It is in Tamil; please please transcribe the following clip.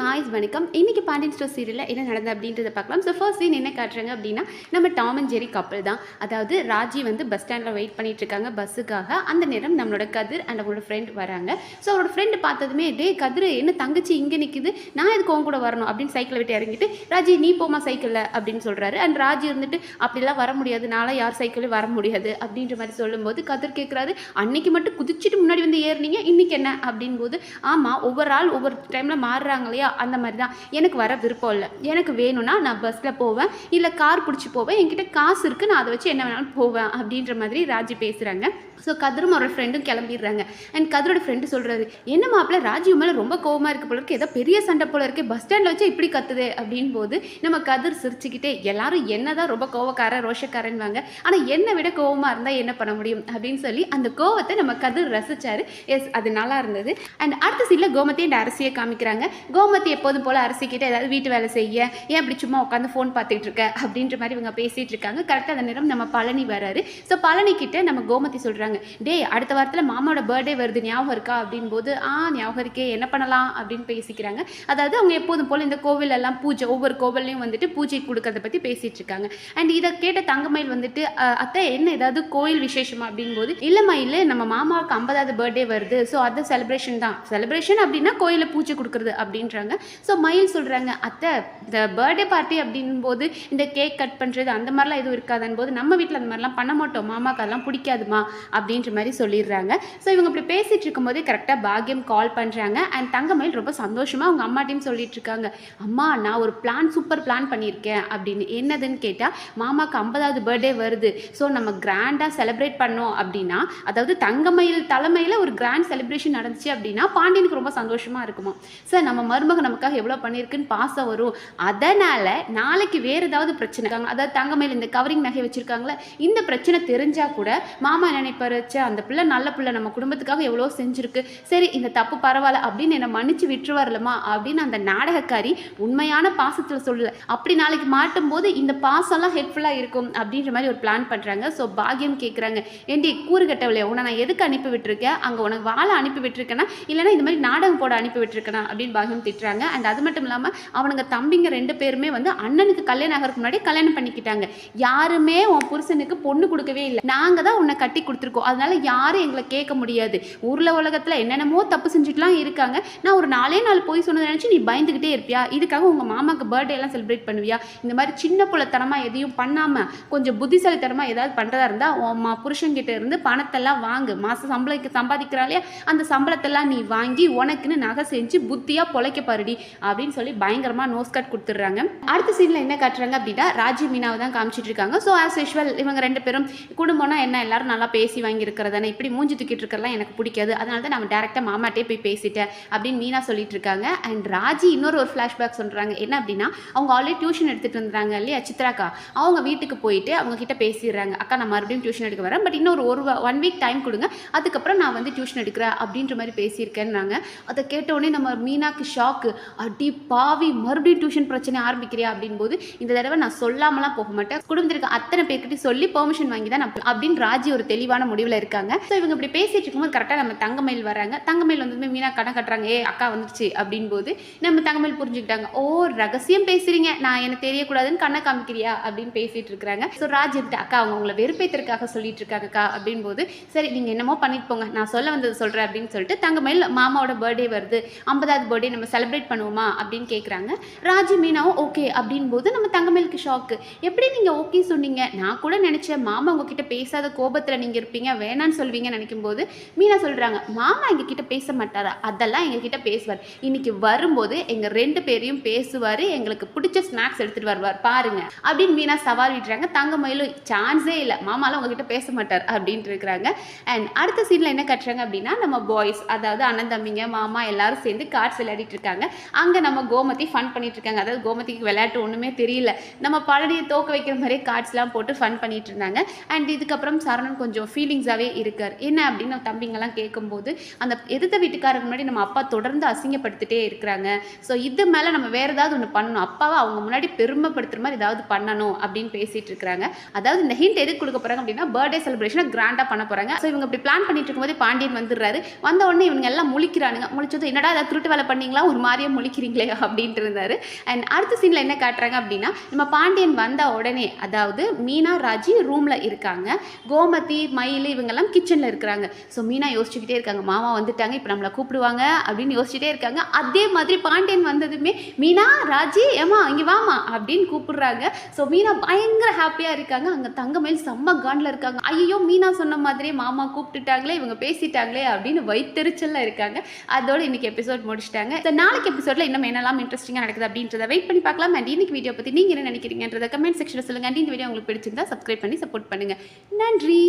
காய்ஸ் வணக்கம். இன்றைக்கி பாண்டியன் ஸ்டோர் சீரியலில் என்ன நடந்தது அப்படின்றத பார்க்கலாம். ஸோ ஃபர்ஸ்ட் சீன் என்ன காட்டுறாங்க அப்படின்னா நம்ம டாம் அண்ட் ஜெரி கப்பல் தான். அதாவது ராஜி வந்து பஸ் ஸ்டாண்டில் வெயிட் பண்ணிட்டு இருக்காங்க பஸ்ஸுக்காக அந்த நேரம் நம்மளோட கதிர் அண்ட் அவங்களோட ஃப்ரெண்ட் வராங்க. ஸோ அவரோட ஃப்ரெண்டு பார்த்ததுமே டே கதிர் என்ன தங்கச்சி இங்கே நிற்குது நான் எதுக்கு உன் கூட வரணும்? அப்படின்னு சைக்கிளை விட்டு இறங்கிட்டு ராஜி நீ போமா சைக்கிளில் அப்படின்னு சொல்கிறாரு அண்ட் ராஜி இருந்துட்டு அப்படிலாம் வர முடியாது. நாளாக யார் சைக்கிளும் வர முடியாது. அப்படின்ற மாதிரி சொல்லும்போது கதிர் கேட்குறாரு அன்னைக்கு மட்டும் குதிச்சுட்டு முன்னாடி வந்து ஏறுனீங்க. இன்னைக்கு என்ன? அப்படின்போது ஆமாம் ஒவ்வொரு ஆள் ஒவ்வொரு டைமில் மாறுறாங்க இல்லையா? அந்த மாதிரி தான். எனக்கு வர விருப்பம் இல்லை. எனக்கு வேணும்னா நான் பஸ்ஸில் போவேன். இல்லை கார் பிடிச்சி போவேன். என்கிட்ட காசு இருக்குது நான் அதை வச்சு என்ன வேணாலும் போவேன் அப்படின்ற மாதிரி ராஜி பேசுகிறாங்க ஸோ கதிரும் அவரோட ஃப்ரெண்டும் கிளம்பிடுறாங்க. அண்ட் கதிரோட ஃப்ரெண்டு சொல்கிறாரு என்ன மாப்பிள்ள ராஜீவ் மேலே ரொம்ப கோவமாக இருக்க போல இருக்கு ஏதோ பெரிய சண்டை போல இருக்கு. பஸ் ஸ்டாண்டில் வச்சு இப்படி கத்துது அப்படின் போது நம்ம கதிர் சிரிச்சுக்கிட்டே எல்லாரும் என்ன தான் ரொம்ப கோவக்கார ரோஷக்காரன்வாங்க. ஆனால் என்னை விட கோவமாக இருந்தால் என்ன பண்ண முடியும்? அப்படின்னு சொல்லி அந்த கோவத்தை நம்ம கதிர் ரசிச்சாரு. எஸ் அது நல்லா இருந்தது. அண்ட் அடுத்த சீனில் கோமத்தையும் அரசியை காமிக்கிறாங்க. கோமதி எப்போதும் போல் அரசிக்கிட்ட ஏதாவது வீட்டு வேலை செய்ய ஏன் அப்படி சும்மா உட்காந்து ஃபோன் பார்த்துட்டு இருக்க? அப்படின்ற மாதிரி இவங்க பேசிகிட்டு இருக்காங்க. கரெக்டாக அந்த நேரம் நம்ம பழனி வராரு. ஸோ பழனி கிட்ட நம்ம கோமதி சொல்கிறாங்க டேய் அடுத்த வாரத்தில் மாமாவோட பர்த்டே வருது ஞாபகம் இருக்கா? அப்படின்போது ஆ ஞாபகம் இருக்கே என்ன பண்ணலாம்? அப்படின்னு பேசிக்கிறாங்க. அதாவது அவங்க எப்போதும் போல் இந்த கோவில் எல்லாம் பூஜை ஒவ்வொரு கோவில்லையும் வந்துட்டு பூஜை கொடுக்கறத பற்றி பேசிகிட்டு இருக்காங்க. அண்ட் இதை கேட்ட தங்கமயில் வந்துட்டு அத்தை என்ன ஏதாவது கோயில் விசேஷமா? அப்படின்போது இல்லைம்மா இல்லை நம்ம மாமாவுக்கு ஐம்பதாவது பர்த்டே வருது. ஸோ அது செலிப்ரேஷன் தான். செலிப்ரேஷன் அப்படின்னா கோயிலில் பூஜை கொடுக்குறது அப்படின்ற அப்படின்றாங்க ஸோ மயில் சொல்கிறாங்க அத்தை இந்த பர்த்டே பார்ட்டி அப்படின் போது இந்த கேக் கட் பண்ணுறது அந்த மாதிரிலாம் எதுவும் இருக்காதுன்னு போது நம்ம வீட்டில் அந்த மாதிரிலாம் பண்ண மாட்டோம். மாமாக்கு அதெல்லாம் பிடிக்காதுமா? அப்படின்ற மாதிரி சொல்லிடுறாங்க. ஸோ இவங்க இப்படி பேசிகிட்டு இருக்கும்போது கரெக்டாக பாக்யம் கால் பண்ணுறாங்க அண்ட் தங்கமயில் ரொம்ப சந்தோஷமாக அவங்க அம்மாட்டையும் சொல்லிட்டு இருக்காங்க. அம்மா நான் ஒரு பிளான் சூப்பர் பிளான் பண்ணியிருக்கேன். அப்படின்னு. என்னதுன்னு கேட்டால் மாமாக்கு ஐம்பதாவது பர்த்டே வருது. ஸோ நம்ம கிராண்டாக செலிப்ரேட் பண்ணோம். அப்படின்னா அதாவது தங்கமயில் தலைமையில் ஒரு கிராண்ட் செலிப்ரேஷன் நடந்துச்சு அப்படின்னா பாண்டியனுக்கு ரொம்ப சந்தோஷமாக இருக்குமா? சார் நம்ம மருமக நமக்காக எவ்வளோ பண்ணியிருக்குன்னு பாசம் வரும். அதனால் நாளைக்கு வேறு ஏதாவது பிரச்சனை அதாவது தங்கமயில் இந்த கவரிங் நகை வச்சுருக்காங்களே இந்த பிரச்சனை தெரிஞ்சால் கூட மாமா நினைப்பாரு? அந்த பிள்ளை நல்ல பிள்ளை நம்ம குடும்பத்துக்காக எவ்வளோ செஞ்சுருக்கு. சரி இந்த தப்பு பரவாயில்ல அப்படின்னு என்னை மன்னிச்சு விட்டுருவார்லமா அப்படின்னு அந்த நாடகக்காரி உண்மையான பாசத்தில் சொல்லலை. அப்படி நாளைக்கு மாட்டும் போது இந்த பாசம்லாம் ஹெல்ப்ஃபுல்லாக இருக்கும் அப்படின்ற மாதிரி ஒரு பிளான் பண்ணுறாங்க ஸோ பாக்கியம் கேட்குறாங்க ஏண்டி கூறுகட்டவில்லையா உன்னை நான் எதுக்கு அனுப்பி விட்டுருக்கேன்? அங்கே உனக்கு வாழை அனுப்பி விட்டுருக்கேனா? இல்லைன்னா இந்த மாதிரி நாடகம் போட அனுப்பி விட்டுருக்கேனா? அப்படின்னு பாக்கியம் பேசிட்டாங்க அண்ட் அது மட்டும் இல்லாமல் அவனுங்க தம்பிங்க ரெண்டு பேருமே வந்து அண்ணனுக்கு கல்யாணம் ஆகிறதுக்கு முன்னாடி கல்யாணம் பண்ணிக்கிட்டாங்க. யாருமே உன் புருஷனுக்கு பொண்ணு கொடுக்கவே இல்லை. நாங்கள் தான் உன்னை கட்டி கொடுத்துருக்கோம். அதனால யாரும் எங்களை கேட்க முடியாது. ஊரில் உலகத்தில் என்னென்னமோ தப்பு செஞ்சுட்டுலாம் இருக்காங்க. நான் ஒரு நாலே நாள் போய் சொன்னதை நினச்சி நீ பயந்துக்கிட்டே இருப்பியா? இதுக்காக உங்கள் மாமாக்கு பர்த்டே எல்லாம் செலிப்ரேட் பண்ணுவியா? இந்த மாதிரி சின்ன புலத்தனமாக எதையும் பண்ணாமல் கொஞ்சம் புத்திசாலித்தனமாக ஏதாவது பண்ணுறதா இருந்தால் உன் அம்மா புருஷன்கிட்ட இருந்து பணத்தெல்லாம் வாங்கு. மாதம் சம்பளம் சம்பாதிக்கிறாளே அந்த சம்பளத்தெல்லாம் நீ வாங்கி உனக்குன்னு நகை செஞ்சு புத்தியாக பொழைக்க பாருடி அப்படின்னு சொல்லி பயங்கரமாக நோஸ் கட் கொடுத்துட்றாங்க. அடுத்த சீனில் என்ன காட்டுறாங்க அப்படின்னா ராஜி மீனாவை தான் காமிச்சிட்டு இருக்காங்க ஸோ ஆஸ் யூஷுவல் இவங்க ரெண்டு பேரும் குடும்பம்னா என்ன? எல்லாரும் நல்லா பேசி வாங்கியிருக்கிறதானே? இப்படி மூஞ்சி தூக்கிட்டு இருக்கிறலாம் எனக்கு பிடிக்காது. அதனால தான் நான் டேரெக்டாக மாமாட்டே போய் பேசிட்டேன் அப்படின்னு மீனா சொல்லிட்டு இருக்காங்க. அண்ட் ராஜி இன்னொரு ஒரு ஃப்ளாஷ்பேக் சொல்கிறாங்க என்ன அப்படின்னா அவங்க ஆல்ரெடி டியூஷன் எடுத்துகிட்டு இருந்தாங்க இல்லையா சித்ராக்கா? அவங்க வீட்டுக்கு போயிட்டு அவங்க கிட்ட பேசிடுறாங்க. அக்கா நான் மறுபடியும் டியூஷன் எடுக்க வரேன். பட் இன்னும் ஒரு ஒரு ஒன் வீக் டைம் கொடுங்க. அதுக்கப்புறம் நான் வந்து டியூஷன் எடுக்கிறேன். அப்படின்ற மாதிரி பேசியிருக்கேன்னாங்க. அதை கேட்ட உடனே நம்ம மீனாக்கு ஷாக்கு அடி பாவி மறுபடியும் டியூஷன் பிரச்சனை ஆரம்பிக்கிறியா அப்படின்போது இந்த தடவை நான் சொல்லாமலாம் போக மாட்டேன். குடும்பத்திற்கு அத்தனை பேர்கிட்ட சொல்லி பெர்மிஷன் வாங்கி தான் நான் அப்படின்னு ராஜி ஒரு தெளிவான முடிவில் இருக்காங்க. ஸோ இவங்க இப்படி பேசிட்டு இருக்கும்போது கரெக்டாக நம்ம தங்கமயில் வராங்க தங்கமயில் வந்து மீனா கணக்கு கட்டுறாங்க ஏ அக்கா வந்துருச்சு அப்படின்போது நம்ம தங்கமயில் புரிஞ்சுக்கிட்டாங்க ஓ ரகசியம் பேசுறீங்க. நான் எனக்கு தெரியக்கூடாதுன்னு கண்ணை காமிக்கிறியா? அப்படின்னு பேசிட்டு இருக்காங்க ஸோ ராஜ் இருந்துட்டு அக்கா அவங்க உங்களை வெறுப்பேத்திற்காக சொல்லிட்டு இருக்காங்கக்கா அப்படின்போது சரி நீங்கள் என்னமோ பண்ணிட்டு போங்க. நான் சொல்ல வந்தது சொல்கிறேன் அப்படின்னு சொல்லிட்டு தங்கமயில் மாமாவோட பர்த்டே வருது. ஐம்பதாவது பர்த்டே நம்ம செலிப்ரேட் பண்ணுவோமா அப்படின்னு கேட்குறாங்க ராஜி மீனாவும் ஓகே அப்படின் போது நம்ம தங்கமேலுக்கு ஷாக்கு எப்படி நீங்கள் ஓகே சொன்னீங்க? நான் கூட நினச்சேன் மாமா உங்ககிட்ட பேசாத கோபத்தில் நீங்கள் இருப்பீங்க வேணான்னு சொல்வீங்கன்னு நினைக்கும் போது மீனா சொல்கிறாங்க மாமா எங்ககிட்ட பேச மாட்டாரா? அதெல்லாம் எங்ககிட்ட பேசுவார். இன்னைக்கு வரும்போது எங்கள் ரெண்டு பேரையும் பேசுவார் எங்களுக்கு பிடிச்ச ஸ்நாக்ஸ் எடுத்துகிட்டு வருவார் பாருங்க. அப்படின்னு மீனா சவால் விடுறாங்க தங்கமயிலும் சான்ஸே இல்லை மாமாலாம் உங்ககிட்ட பேச மாட்டார் அப்படின்ட்டு இருக்கிறாங்க. அண்ட் அடுத்த சீனில் என்ன கட்டுறாங்க அப்படின்னா நம்ம பாய்ஸ் அதாவது அண்ணன் தம்பிங்க மாமா எல்லாரும் சேர்ந்து கார்ட்ஸ் விளையாடிட்டு இருக்காங்க. அங்கே நம்ம கோமதி ஃபன் பண்ணிட்டு இருக்காங்க. அதாவது கோமதிக்கு விளையாட்டு ஒன்றுமே தெரியல. நம்ம பழனியை தோக்க வைக்கிற மாதிரியே கார்ட்ஸ்லாம் போட்டு ஃபன் பண்ணிட்டு இருந்தாங்க. அண்ட் இதுக்கப்புறம் சரணன் கொஞ்சம் ஃபீலிங்ஸாகவே இருக்கார். என்ன அப்படின்னு நம்ம தம்பிங்கெல்லாம் கேட்கும்போது அந்த எதிர்த்த வீட்டுக்காரங்க முன்னாடி நம்ம அப்பா தொடர்ந்து அசிங்கப்படுத்திட்டே இருக்கிறாங்க. ஸோ இது மேலே நம்ம வேறு ஏதாவது ஒன்று பண்ணணும். அப்பாவை அவங்க முன்னாடி பெருமைப்படுத்துற மாதிரி ஏதாவது பண்ணணும் அப்படின்னு பேசிட்டு இருக்கிறாங்க. அதாவது இந்த ஹிண்ட் எதுக்கு கொடுக்க போகிறாங்க அப்படின்னா பர்த்டே செலிப்ரேஷனை கிராண்டாக பண்ண போகிறாங்க ஸோ இவங்க இப்படி பிளான் பண்ணிட்டு இருக்கும்போது பாண்டியன் வந்துடுறாரு. வந்த உடனே இவங்க எல்லாம் முழிக்கிறானுங்க. முழிச்சது என்னடா ஏதாவது திருட்டு வேலை பண்ணீங்களா? ஒரு மாதிரியே முழிக்கிறீங்களே அப்படின்ட்டு இருந்தார். அண்ட் அடுத்த சீனில் என்ன காட்டுறாங்க அப்படின்னா நம்ம பாண்டியன் வந்த உடனே அதாவது மீனா ராஜி ரூமில் இருக்காங்க. கோமதி மயில் இவங்கெல்லாம் கிச்சனில் இருக்கிறாங்க. ஸோ மீனா யோசிச்சுக்கிட்டே இருக்காங்க. மாமா வந்துட்டாங்க இப்போ நம்மளை கூப்பிடுவாங்க அப்படின்னு யோசிச்சுட்டே இருக்காங்க. அதே மாதிரி பாண்டியன் வந்ததுமே மீனா ராஜி ஏமா இங்கே வாமா அப்படின்னு கூப்பிடுறாங்க. ஸோ மீனா பயங்கர ஹாப்பியாக இருக்காங்க. அங்கே தங்கமயில் செம்ம காண்டில் இருக்காங்க. ஐயோ மீனா சொன்ன மாதிரியே மாமா கூப்பிட்டுட்டாங்களே இவங்க பேசிட்டாங்களே அப்படின்னு வைத்தெரிச்சலில் இருக்காங்க. அதோட இன்னைக்கு எபிசோட் முடிச்சிட்டாங்க. நாளைக்கு எபிசோட்ல இன்னும் என்னெல்லாம் இன்ட்ரெஸ்டிங்காக நடக்குது அப்படின்றத வெயிட் பண்ணி பார்க்கலாம். அண்ட் இன்னைக்கு வீடியோ பற்றி நீங்கள் என்ன நினைக்கிறீங்கன்றத கமெண்ட் செக்ஷனில் சொல்லுங்க. அண்ட் இந்த வீடியோ உங்களுக்கு பிடிச்சிருந்தா சப்ஸ்கிரைப் பண்ணி சப்போர்ட் பண்ணுங்க. நன்றி!